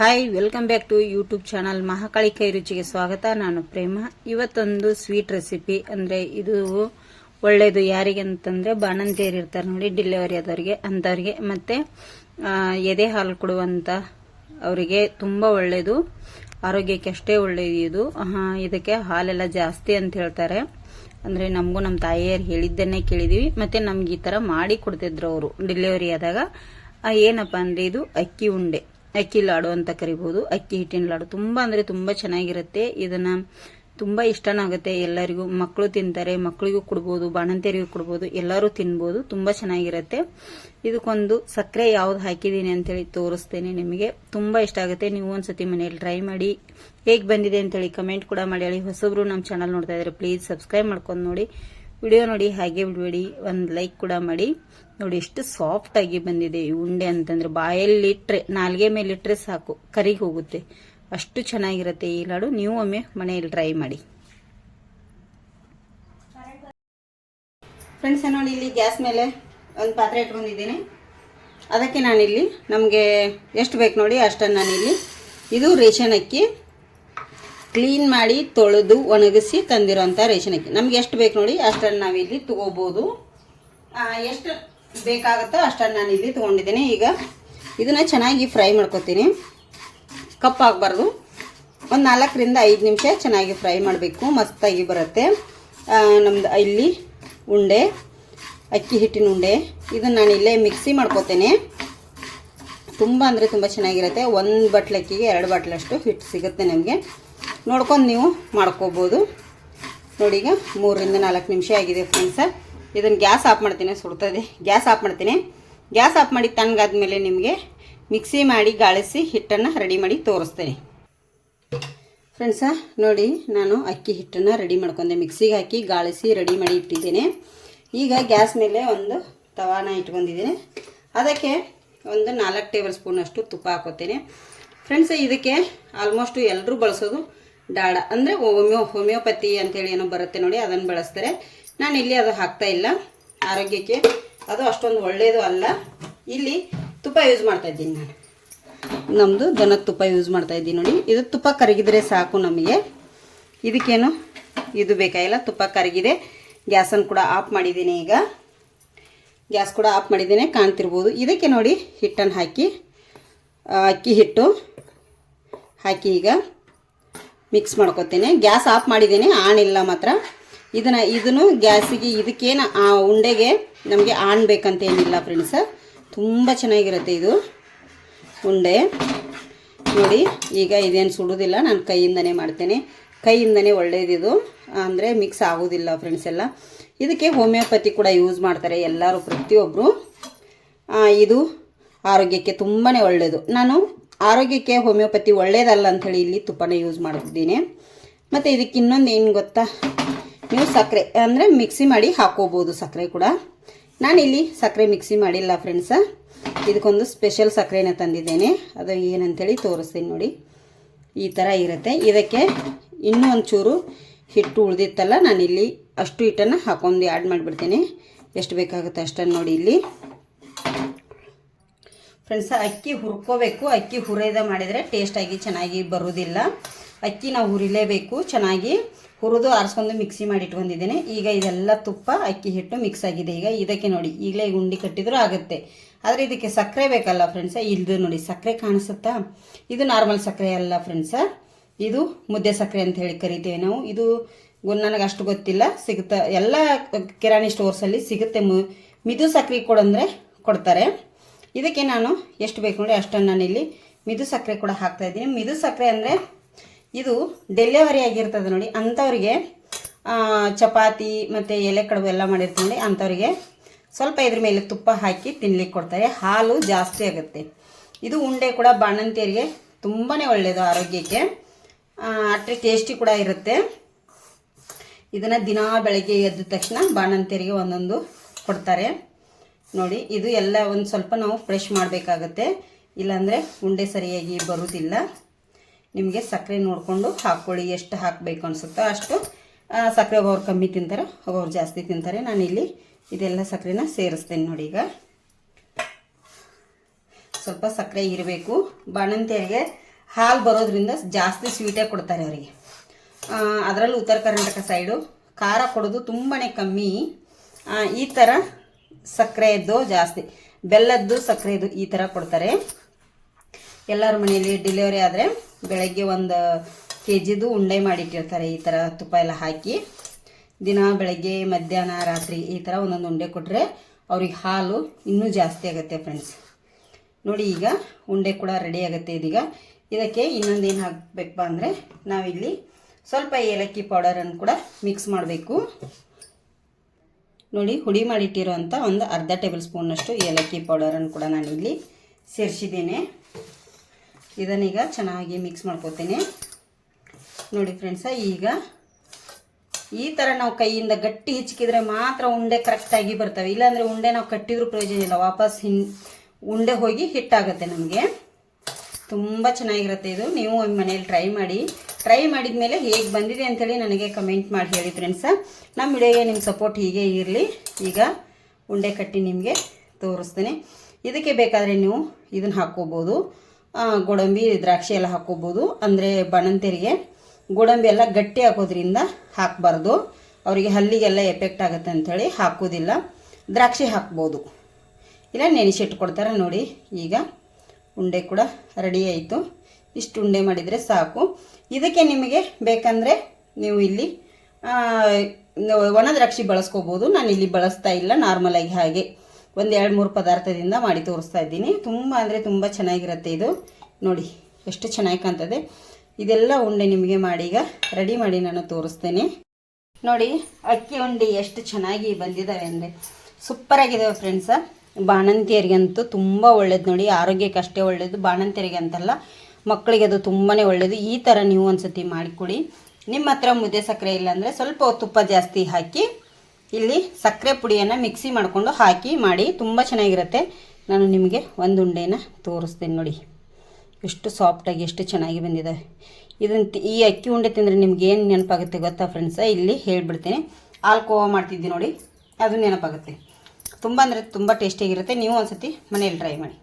Hi welcome back to YouTube channel Mahakali ಕೈ ರುಚಿಗೆ ಸ್ವಾಗತ. ನಾನು ಪ್ರೇಮ. ಇವತ್ತೊಂದು ಸ್ವೀಟ್ ರೆಸಿಪಿ ಅಂದ್ರೆ ಇದು ಒಳ್ಳೇದು ಯಾರಿಗೆ ಅಂತಂದ್ರೆ ಬಾಣಂತಿಯರು ಇರ್ತಾರೆ ನೋಡಿ ಡೆಲಿವರಿ ಆದವ್ರಿಗೆ ಅಂಥವ್ರಿಗೆ ಮತ್ತೆ ಎದೆ ಹಾಲು ಕೊಡುವಂತ ಅವರಿಗೆ ತುಂಬಾ ಒಳ್ಳೇದು. ಆರೋಗ್ಯಕ್ಕೆ ಅಷ್ಟೇ ಒಳ್ಳೇದು ಇದು. ಇದಕ್ಕೆ ಹಾಲೆಲ್ಲ ಜಾಸ್ತಿ ಅಂತ ಹೇಳ್ತಾರೆ. ಅಂದ್ರೆ ನಮಗೂ ನಮ್ಮ ತಾಯಿಯರು ಹೇಳಿದ್ದನ್ನೇ ಕೇಳಿದೀವಿ. ಮತ್ತೆ ನಮ್ಗೆ ಈ ತರ ಮಾಡಿ ಕೊಡ್ತಿದ್ರು ಅವರು. ಡೆಲಿವರಿ ಆದಾಗ ಏನಪ್ಪಾ ಅಂದ್ರೆ ಇದು ಅಕ್ಕಿ ಉಂಡೆ. ಅಕ್ಕಿ ಲಾಡು ಅಂತ ಕರಿಬಹುದು ಅಕ್ಕಿ ಹಿಟ್ಟಿನ ಲಾಡು ತುಂಬಾ ಅಂದ್ರೆ ತುಂಬಾ ಚೆನ್ನಾಗಿರುತ್ತೆ. ಇದನ್ನ ತುಂಬಾ ಇಷ್ಟನೂ ಆಗುತ್ತೆ ಎಲ್ಲರಿಗೂ. ಮಕ್ಕಳು ತಿಂತಾರೆ ಮಕ್ಕಳಿಗೂ ಕೊಡ್ಬೋದು, ಬಾಣಂತಿಯರಿಗೂ ಕೊಡ್ಬೋದು, ಎಲ್ಲರೂ ತಿನ್ಬೋದು. ತುಂಬಾ ಚೆನ್ನಾಗಿರುತ್ತೆ. ಇದಕ್ಕೊಂದು ಸಕ್ಕರೆ ಯಾವ್ದು ಹಾಕಿದ್ದೀನಿ ಅಂತೇಳಿ ತೋರಿಸ್ತೇನೆ ನಿಮಗೆ. ತುಂಬಾ ಇಷ್ಟ ಆಗುತ್ತೆ. ನೀವು ಒಂದ್ಸತಿ ಮನೆಯಲ್ಲಿ ಟ್ರೈ ಮಾಡಿ. ಹೇಗೆ ಬಂದಿದೆ ಅಂತೇಳಿ ಕಮೆಂಟ್ ಕೂಡ ಮಾಡಿ. ಹೊಸಬ್ರು ನಮ್ಮ ಚಾನಲ್ ನೋಡ್ತಾ ಇದ್ರೆ ಪ್ಲೀಸ್ ಸಬ್ಸ್ಕ್ರೈಬ್ ಮಾಡ್ಕೊಂಡು ನೋಡಿ. ವಿಡಿಯೋ ನೋಡಿ, ಹಾಗೆ ಬಿಡಬೇಡಿ. ಒಂದು ಲೈಕ್ ಕೂಡ ಮಾಡಿ. ನೋಡಿ, ಎಷ್ಟು ಸಾಫ್ಟ್ ಆಗಿ ಬಂದಿದೆ ಈ ಉಂಡೆ ಅಂತಂದ್ರೆ. ಬಾಯಲ್ಲಿ ಇಟ್ರೆ, ನಾಲ್ಗೆ ಮೇಲೆ ಇಟ್ಟರೆ ಸಾಕು. ಕರಿಗೆ ಹೋಗುತ್ತೆ. ಅಷ್ಟು ಚೆನ್ನಾಗಿರುತ್ತೆ ಈ ಲಾಡು. ನೀವು ಒಮ್ಮೆ ಮನೆಯಲ್ಲಿ ಟ್ರೈ ಮಾಡಿ. ಫ್ರೆಂಡ್ಸ್ ನೋಡಿ, ಇಲ್ಲಿ ಗ್ಯಾಸ್ ಮೇಲೆ ಒಂದು ಪಾತ್ರೆ ಇಟ್ಕೊಂಡಿದ್ದೀನಿ. ಅದಕ್ಕೆ ನಾನಿಲ್ಲಿ ನಮಗೆ ಎಷ್ಟು ಬೇಕು ನೋಡಿ, ಅಷ್ಟನ್ನು ನಾನಿಲ್ಲಿ. ಇದು ರೇಷನ್ ಅಕ್ಕಿ. ಕ್ಲೀನ್ ಮಾಡಿ ತೊಳೆದು ಒಣಗಿಸಿ ತಂದಿರೋಂಥ ರೇಷನ್ ಅಕ್ಕಿ. ನಮ್ಗೆ ಎಷ್ಟು ಬೇಕು ನೋಡಿ, ಅಷ್ಟನ್ನು ನಾವಿಲ್ಲಿ ತೊಗೋಬೋದು. ಎಷ್ಟು ಬೇಕಾಗುತ್ತೋ ಅಷ್ಟನ್ನು ನಾನು ಇಲ್ಲಿ ತೊಗೊಂಡಿದ್ದೀನಿ. ಈಗ ಇದನ್ನು ಚೆನ್ನಾಗಿ ಫ್ರೈ ಮಾಡ್ಕೊತೀನಿ. ಕಪ್ ಆಗಬಾರ್ದು. ಒಂದು ನಾಲ್ಕರಿಂದ ಐದು ನಿಮಿಷ ಚೆನ್ನಾಗಿ ಫ್ರೈ ಮಾಡಬೇಕು. ಮಸ್ತಾಗಿ ಬರುತ್ತೆ. ನಮ್ದು ಇಲ್ಲಿ ಉಂಡೆ, ಅಕ್ಕಿ ಹಿಟ್ಟಿನ ಉಂಡೆ. ಇದನ್ನು ನಾನು ಇಲ್ಲೇ ಮಿಕ್ಸಿ ಮಾಡ್ಕೋತೇನೆ. ತುಂಬ ಅಂದರೆ ತುಂಬ ಚೆನ್ನಾಗಿರುತ್ತೆ. ಒಂದು ಬಟ್ಲಕ್ಕಿಗೆ ಎರಡು ಬಟ್ಲಷ್ಟು ಹಿಟ್ಟು ಸಿಗುತ್ತೆ ನಮಗೆ. ನೋಡ್ಕೊಂಡು ನೀವು ಮಾಡ್ಕೋಬೋದು. ನೋಡಿ ಈಗ ಮೂರರಿಂದ ನಾಲ್ಕು ನಿಮಿಷ ಆಗಿದೆ ಫ್ರೆಂಡ್ಸ ಇದನ್ನು ಗ್ಯಾಸ್ ಆಫ್ ಮಾಡ್ತೀನಿ, ಸುಡ್ತದೆ. ಗ್ಯಾಸ್ ಆಫ್ ಮಾಡ್ತೀನಿ. ಗ್ಯಾಸ್ ಆಫ್ ಮಾಡಿ ತಣ್ಣಗಾದ್ಮೇಲೆ ನಿಮಗೆ ಮಿಕ್ಸಿ ಮಾಡಿ ಗಾಳಿಸಿ ಹಿಟ್ಟನ್ನು ರೆಡಿ ಮಾಡಿ ತೋರಿಸ್ತೇನೆ. ಫ್ರೆಂಡ್ಸ ನೋಡಿ ನಾನು ಅಕ್ಕಿ ಹಿಟ್ಟನ್ನು ರೆಡಿ ಮಾಡ್ಕೊಂಡೆ. ಮಿಕ್ಸಿಗೆ ಹಾಕಿ ಗಾಳಿಸಿ ರೆಡಿ ಮಾಡಿ ಇಟ್ಟಿದ್ದೇನೆ. ಈಗ ಗ್ಯಾಸ್ ಮೇಲೆ ಒಂದು ತವಾನ ಇಟ್ಕೊಂಡಿದ್ದೀನಿ. ಅದಕ್ಕೆ ಒಂದು ನಾಲ್ಕು ಟೇಬಲ್ ಸ್ಪೂನಷ್ಟು ತುಪ್ಪ ಹಾಕೋತೇನೆ. ಫ್ರೆಂಡ್ಸ್ ಇದಕ್ಕೆ ಆಲ್ಮೋಸ್ಟು ಎಲ್ಲರೂ ಬಳಸೋದು ಡಾಡ ಅಂದರೆ ಹೋಮಿಯೋ, ಹೋಮಿಯೋಪತಿ ಅಂತೇಳಿ ಏನೋ ಬರುತ್ತೆ ನೋಡಿ, ಅದನ್ನು ಬಳಸ್ತಾರೆ. ನಾನು ಇಲ್ಲಿ ಅದು ಹಾಕ್ತಾ ಇಲ್ಲ. ಆರೋಗ್ಯಕ್ಕೆ ಅದು ಅಷ್ಟೊಂದು ಒಳ್ಳೆಯದು ಅಲ್ಲ. ಇಲ್ಲಿ ತುಪ್ಪ ಯೂಸ್ ಮಾಡ್ತಾ ಇದ್ದೀನಿ ನಾನು. ನಮ್ಮದು ದನದ ತುಪ್ಪ ಯೂಸ್ ಮಾಡ್ತಾ ಇದ್ದೀನಿ ನೋಡಿ. ಇದು ತುಪ್ಪ ಕರಗಿದ್ರೆ ಸಾಕು ನಮಗೆ. ಇದಕ್ಕೇನು? ಇದು ಬೇಕಾಗಿಲ್ಲ ತುಪ್ಪ ಕರಗಿದೆ. ಗ್ಯಾಸನ್ನು ಕೂಡ ಆಫ್ ಮಾಡಿದ್ದೀನಿ ಈಗ. ಗ್ಯಾಸ್ ಕೂಡ ಆಫ್ ಮಾಡಿದ್ದೇನೆ, ಕಾಣ್ತಿರ್ಬೋದು. ಇದಕ್ಕೆ ನೋಡಿ ಹಿಟ್ಟನ್ನು ಹಾಕಿ ಅಕ್ಕಿ ಹಿಟ್ಟು ಹಾಕಿ ಈಗ. ಮಿಕ್ಸ್ ಮಾಡ್ಕೊತೀನಿ. ಗ್ಯಾಸ್ ಆಫ್ ಮಾಡಿದ್ದೀನಿ ಇಲ್ಲ ಮಾತ್ರ. ಇದನ್ನು ಇದನ್ನು ಗ್ಯಾಸಿಗೆ, ಇದಕ್ಕೇನು, ಆ ಉಂಡೆಗೆ ನಮಗೆ ಆಣ್ ಬೇಕಂತ ಏನಿಲ್ಲ ಫ್ರೆಂಡ್ಸ. ತುಂಬ ಚೆನ್ನಾಗಿರುತ್ತೆ ಇದು ಉಂಡೆ. ನೋಡಿ, ಈಗ ಇದೇನು ಸುಡೋದಿಲ್ಲ, ನಾನು ಕೈಯಿಂದನೇ ಮಾಡ್ತೇನೆ. ಕೈಯಿಂದನೇ ಒಳ್ಳೇದಿದು. ಅಂದರೆ ಮಿಕ್ಸ್ ಆಗೋದಿಲ್ಲ ಫ್ರೆಂಡ್ಸ್ ಎಲ್ಲ. ಇದಕ್ಕೆ ಹೋಮಿಯೋಪತಿ ಕೂಡ ಯೂಸ್ ಮಾಡ್ತಾರೆ ಎಲ್ಲರೂ ಪ್ರತಿಯೊಬ್ಬರು ಇದು ಆರೋಗ್ಯಕ್ಕೆ ತುಂಬಾ ಒಳ್ಳೆಯದು ನಾನು ಆರೋಗ್ಯಕ್ಕೆ ಹೋಮಿಯೋಪತಿ ಒಳ್ಳೇದಲ್ಲ ಅಂಥೇಳಿ ಇಲ್ಲಿ ತುಪ್ಪನ ಯೂಸ್ ಮಾಡ್ತಿದ್ದೀನಿ. ಮತ್ತು ಇದಕ್ಕೆ ಇನ್ನೊಂದು ಏನು ಗೊತ್ತಾ? ನೀವು ಸಕ್ಕರೆ ಅಂದರೆ ಮಿಕ್ಸಿ ಮಾಡಿ ಹಾಕೋಬೋದು ಸಕ್ಕರೆ ಕೂಡ. ನಾನಿಲ್ಲಿ ಸಕ್ಕರೆ ಮಿಕ್ಸಿ ಮಾಡಿಲ್ಲ ಫ್ರೆಂಡ್ಸ ಇದಕ್ಕೊಂದು ಸ್ಪೆಷಲ್ ಸಕ್ಕರೆನ ತಂದಿದ್ದೇನೆ. ಅದು ಏನಂತೇಳಿ ತೋರಿಸ್ತೀನಿ ನೋಡಿ. ಈ ಥರ ಇರುತ್ತೆ. ಇದಕ್ಕೆ ಇನ್ನೂ ಒಂಚೂರು ಹಿಟ್ಟು ಉಳಿದಿತ್ತಲ್ಲ, ನಾನಿಲ್ಲಿ ಅಷ್ಟು ಹಿಟ್ಟನ್ನು ಹಾಕೊಂಡು ಆ್ಯಡ್ ಮಾಡಿಬಿಡ್ತೀನಿ. ಎಷ್ಟು ಬೇಕಾಗುತ್ತೆ ಅಷ್ಟನ್ನು ನೋಡಿ ಇಲ್ಲಿ. ಫ್ರೆಂಡ್ಸ್ ಅಕ್ಕಿ ಹುರ್ಕೋಬೇಕು. ಅಕ್ಕಿ ಹುರಿದ ಮಾಡಿದರೆ ಟೇಸ್ಟಾಗಿ ಚೆನ್ನಾಗಿ ಬರೋದಿಲ್ಲ. ಅಕ್ಕಿ ನಾವು ಹುರಿಲೇಬೇಕು. ಚೆನ್ನಾಗಿ ಹುರಿದು ಆರಿಸ್ಕೊಂಡು ಮಿಕ್ಸಿ ಮಾಡಿ ಇಟ್ಕೊಂಡಿದ್ದೇನೆ. ಈಗ ಇದೆಲ್ಲ ತುಪ್ಪ, ಅಕ್ಕಿ ಹಿಟ್ಟು ಮಿಕ್ಸ್ ಆಗಿದೆ. ಈಗ ಇದಕ್ಕೆ ನೋಡಿ, ಈಗಲೇ ಉಂಡೆ ಕಟ್ಟಿದರೂ ಆಗುತ್ತೆ. ಆದರೆ ಇದಕ್ಕೆ ಸಕ್ಕರೆ ಬೇಕಲ್ಲ ಫ್ರೆಂಡ್ಸ ಇಲ್ಲದು ನೋಡಿ, ಸಕ್ಕರೆ ಕಾಣಿಸುತ್ತಾ? ಇದು ನಾರ್ಮಲ್ ಸಕ್ಕರೆ ಅಲ್ಲ ಫ್ರೆಂಡ್ಸ ಇದು ಮುದ್ದೆ ಸಕ್ಕರೆ ಅಂತ ಹೇಳಿ ಕರಿತೇವೆ ನಾವು. ಇದು ನನಗೆ ಅಷ್ಟು ಗೊತ್ತಿಲ್ಲ. ಸಿಗುತ್ತೆ? ಎಲ್ಲ ಕಿರಾಣಿ ಸ್ಟೋರ್ಸಲ್ಲಿ ಸಿಗುತ್ತೆ ಮಿದು ಸಕ್ಕರೆ ಕೊಡಂದ್ರೆ ಕೊಡ್ತಾರೆ. ಇದಕ್ಕೆ ನಾನು ಎಷ್ಟು ಬೇಕು ನೋಡಿ ಅಷ್ಟನ್ನು ನಾನಿಲ್ಲಿ ಮಿದು ಸಕ್ಕರೆ ಕೂಡ ಹಾಕ್ತಾ ಇದ್ದೀನಿ. ಮಿದು ಸಕ್ಕರೆ ಅಂದರೆ ಇದು ಡೆಲಿವರಿ ಆಗಿರ್ತದೆ ನೋಡಿ. ಅಂಥವ್ರಿಗೆ ಚಪಾತಿ ಮತ್ತು ಎಲೆ ಕಡುಬು ಎಲ್ಲ ಮಾಡಿರ್ತೀನಿ ನೋಡಿ. ಅಂಥವ್ರಿಗೆ ಸ್ವಲ್ಪ ಇದ್ರ ಮೇಲೆ ತುಪ್ಪ ಹಾಕಿ ತಿನ್ಲಿಕ್ಕೆ ಕೊಡ್ತಾರೆ. ಹಾಲು ಜಾಸ್ತಿ ಆಗುತ್ತೆ. ಇದು ಉಂಡೆ ಕೂಡ ಬಾಣಂತಿಯರಿಗೆ ತುಂಬಾ ಒಳ್ಳೆಯದು ಆರೋಗ್ಯಕ್ಕೆ. ಅಟ್ರೆ ಟೇಸ್ಟಿ ಕೂಡ ಇರುತ್ತೆ. ಇದನ್ನು ದಿನಾ ಬೆಳಗ್ಗೆ ಎದ್ದ ತಕ್ಷಣ ಬಾಣಂತಿಯರಿಗೆ ಒಂದೊಂದು ಕೊಡ್ತಾರೆ. ನೋಡಿ, ಇದು ಎಲ್ಲ ಒಂದು ಸ್ವಲ್ಪ ನಾವು ಫ್ರೆಶ್ ಮಾಡಬೇಕಾಗತ್ತೆ. ಇಲ್ಲಾಂದರೆ ಉಂಡೆ ಸರಿಯಾಗಿ ಬರುವುದಿಲ್ಲ ನಿಮಗೆ ಸಕ್ಕರೆ ನೋಡಿಕೊಂಡು ಹಾಕ್ಕೊಳ್ಳಿ, ಎಷ್ಟು ಹಾಕಬೇಕು ಅನಿಸುತ್ತೋ ಅಷ್ಟು. ಸಕ್ಕರೆ ಒಬ್ಬರು ಕಮ್ಮಿ ತಿಂತಾರೆ ಒಬ್ಬರು ಜಾಸ್ತಿ ತಿಂತಾರೆ. ನಾನು ಇಲ್ಲಿ ಇದೆಲ್ಲ ಸಕ್ಕರೆನ ಸೇರಿಸ್ತೇನೆ ನೋಡಿ ಈಗ. ಸ್ವಲ್ಪ ಸಕ್ಕರೆ ಇರಬೇಕು. ಬಾಣಂತಿಯರಿಗೆ ಹಾಲು ಬರೋದ್ರಿಂದ ಜಾಸ್ತಿ ಸ್ವೀಟೇ ಕೊಡ್ತಾರೆ ಅವರಿಗೆ. ಅದರಲ್ಲೂ ಉತ್ತರ ಕರ್ನಾಟಕ ಸೈಡು ಖಾರ ಕೊಡೋದು ತುಂಬಾ ಕಮ್ಮಿ. ಈ ಥರ ಸಕ್ಕರೆಯದ್ದು ಜಾಸ್ತಿ. ಬೆಲ್ಲದ್ದು ಸಕ್ಕರೆದು ಈ ಥರ ಕೊಡ್ತಾರೆ. ಎಲ್ಲರ ಮನೆಯಲ್ಲಿ ಡೆಲಿವರಿ ಆದರೆ ಬೆಳಗ್ಗೆ ಒಂದು ಕೆ ಜಿದು ಉಂಡೆ ಮಾಡಿಟ್ಟಿರ್ತಾರೆ ಈ ಥರ ತುಪ್ಪ ಎಲ್ಲ ಹಾಕಿ. ದಿನ ಬೆಳಗ್ಗೆ, ಮಧ್ಯಾಹ್ನ, ರಾತ್ರಿ ಈ ಥರ ಒಂದೊಂದು ಉಂಡೆ ಕೊಟ್ಟರೆ ಅವ್ರಿಗೆ ಹಾಲು ಇನ್ನೂ ಜಾಸ್ತಿ ಆಗುತ್ತೆ ಫ್ರೆಂಡ್ಸ್ ನೋಡಿ ಈಗ ಉಂಡೆ ಕೂಡ ರೆಡಿ ಆಗುತ್ತೆ ಇದೀಗ. ಇದಕ್ಕೆ ಇನ್ನೊಂದು ಏನು ಹಾಕಬೇಕಪ್ಪ ಅಂದರೆ ನಾವಿಲ್ಲಿ ಸ್ವಲ್ಪ ಏಲಕ್ಕಿ ಪೌಡರನ್ನು ಕೂಡ ಮಿಕ್ಸ್ ಮಾಡಬೇಕು. ನೋಡಿ ಹುಡಿ ಮಾಡಿಟ್ಟಿರೋಂಥ ಒಂದು ಅರ್ಧ ಟೇಬಲ್ ಸ್ಪೂನಷ್ಟು ಏಲಕ್ಕಿ ಪೌಡರನ್ನು ಕೂಡ ನಾನಿಲ್ಲಿ ಸೇರಿಸಿದ್ದೇನೆ. ಇದನ್ನೀಗ ಚೆನ್ನಾಗಿ ಮಿಕ್ಸ್ ಮಾಡ್ಕೋತೀನಿ. ನೋಡಿ ಫ್ರೆಂಡ್ಸ ಈಗ ಈ ಥರ ನಾವು ಕೈಯಿಂದ ಗಟ್ಟಿ ಹಿಚ್ಕಿದ್ರೆ ಮಾತ್ರ ಉಂಡೆ ಕರೆಕ್ಟಾಗಿ ಬರ್ತವೆ. ಇಲ್ಲಾಂದರೆ ಉಂಡೆ ನಾವು ಕಟ್ಟಿದ್ರೂ ಪ್ರಯೋಜನ ಇಲ್ಲ. ವಾಪಸ್ ಹಿನ್, ಉಂಡೆ ಹೋಗಿ ಹಿಟ್ಟಾಗುತ್ತೆ ನಮಗೆ. ತುಂಬ ಚೆನ್ನಾಗಿರುತ್ತೆ ಇದು. ನೀವು ಒಂದು ಮನೇಲಿ ಟ್ರೈ ಮಾಡಿ. ಟ್ರೈ ಮಾಡಿದ ಮೇಲೆ ಹೇಗೆ ಬಂದಿದೆ ಅಂಥೇಳಿ ನನಗೆ ಕಮೆಂಟ್ ಮಾಡಿ ಹೇಳಿ ಫ್ರೆಂಡ್ಸ ನಮ್ಮ ವಿಡಿಯೋಗೆ ನಿಮ್ಮ ಸಪೋರ್ಟ್ ಹೀಗೆ ಇರಲಿ. ಈಗ ಉಂಡೆ ಕಟ್ಟಿ ನಿಮಗೆ ತೋರಿಸ್ತೀನಿ. ಇದಕ್ಕೆ ಬೇಕಾದರೆ ನೀವು ಇದನ್ನು ಹಾಕ್ಕೋಬೋದು. ಗೋಡಂಬಿ, ದ್ರಾಕ್ಷಿ ಎಲ್ಲ ಹಾಕ್ಕೋಬೋದು. ಅಂದರೆ ಬಣಂತೆರಿಗೆ ಗೋಡಂಬಿ ಎಲ್ಲ ಗಟ್ಟಿ ಹಾಕೋದ್ರಿಂದ ಹಾಕಬಾರ್ದು. ಅವರಿಗೆ ಹಲ್ಲಿಗೆಲ್ಲ ಎಫೆಕ್ಟ್ ಆಗುತ್ತೆ ಅಂಥೇಳಿ ಹಾಕೋದಿಲ್ಲ. ದ್ರಾಕ್ಷಿ ಹಾಕ್ಬೋದು. ಇಲ್ಲ ನೆನೆಸಿಟ್ಕೊಡ್ತಾರೆ ನೋಡಿ. ಈಗ ಉಂಡೆ ಕೂಡ ರೆಡಿ ಆಯಿತು. ಇಷ್ಟು ಉಂಡೆ ಮಾಡಿದರೆ ಸಾಕು. ಇದಕ್ಕೆ ನಿಮಗೆ ಬೇಕಂದರೆ ನೀವು ಇಲ್ಲಿ ಒಣದ್ರಾಕ್ಷಿ ಒಣ ದ್ರಾಕ್ಷಿ ಬಳಸ್ಕೋಬೋದು. ನಾನು ಇಲ್ಲಿ ಬಳಸ್ತಾ ಇಲ್ಲ ನಾರ್ಮಲಾಗಿ ಹಾಗೆ. ಒಂದು ಎರಡು ಮೂರು ಪದಾರ್ಥದಿಂದ ಮಾಡಿ ತೋರಿಸ್ತಾ ಇದ್ದೀನಿ. ತುಂಬ ಅಂದರೆ ತುಂಬ ಚೆನ್ನಾಗಿರುತ್ತೆ ಇದು. ನೋಡಿ, ಎಷ್ಟು ಚೆನ್ನಾಗಿ ಕಾಣ್ತದೆ. ಇದೆಲ್ಲ ಉಂಡೆ ನಿಮಗೆ ಮಾಡಿ ಈಗ ರೆಡಿ ಮಾಡಿ ನಾನು ತೋರಿಸ್ತೇನೆ. ನೋಡಿ, ಅಕ್ಕಿ ಉಂಡೆ ಎಷ್ಟು ಚೆನ್ನಾಗಿ ಬಂದಿದ್ದಾವೆ ಅಂದರೆ. ಸೂಪರಾಗಿದ್ದಾವೆ ಫ್ರೆಂಡ್ಸ. ಬಾಣಂತಿಯರಿಗಂತೂ ತುಂಬ ಒಳ್ಳೇದು ನೋಡಿ, ಆರೋಗ್ಯಕ್ಕೆ ಅಷ್ಟೇ ಒಳ್ಳೆಯದು ಬಾಣಂತಿಯರಿಗೆ ಅಂತಲ್ಲ ಮಕ್ಕಳಿಗೆ ಅದು ತುಂಬಾ ಒಳ್ಳೆಯದು ಈ ಥರ ನೀವು ಒಂದ್ಸತಿ ಮಾಡಿಕೊಡಿ ನಿಮ್ಮ ಹತ್ರ ಮುದ್ದೆ ಸಕ್ಕರೆ ಇಲ್ಲ ಅಂದರೆ ಸ್ವಲ್ಪ ತುಪ್ಪ ಜಾಸ್ತಿ ಹಾಕಿ, ಇಲ್ಲಿ ಸಕ್ಕರೆ ಪುಡಿಯನ್ನು ಮಿಕ್ಸಿ ಮಾಡಿಕೊಂಡು ಹಾಕಿ ಮಾಡಿ, ತುಂಬ ಚೆನ್ನಾಗಿರುತ್ತೆ. ನಾನು ನಿಮಗೆ ಒಂದು ಉಂಡೆನ ತೋರಿಸ್ತೀನಿ ನೋಡಿ. ಎಷ್ಟು ಸಾಫ್ಟಾಗಿ ಎಷ್ಟು ಚೆನ್ನಾಗಿ ಬಂದಿದೆ. ಇದನ್ನು ಈ ಅಕ್ಕಿ ಉಂಡೆ ತಿಂದರೆ ನಿಮ್ಗೆ ಏನು ನೆನಪಾಗುತ್ತೆ ಗೊತ್ತಾ ಫ್ರೆಂಡ್ಸ ಇಲ್ಲಿ ಹೇಳ್ಬಿಡ್ತೀನಿ. ಆಲ್ಕೋವಾ ಮಾಡ್ತಿದ್ದೆ ನೋಡಿ, ಅದು ನೆನಪಾಗುತ್ತೆ. ತುಂಬ ಅಂದರೆ ತುಂಬ ಟೇಸ್ಟಿಯಾಗಿರುತ್ತೆ ನೀವು ಒಂದ್ಸತಿ ಮನೇಲಿ ಟ್ರೈ ಮಾಡಿ.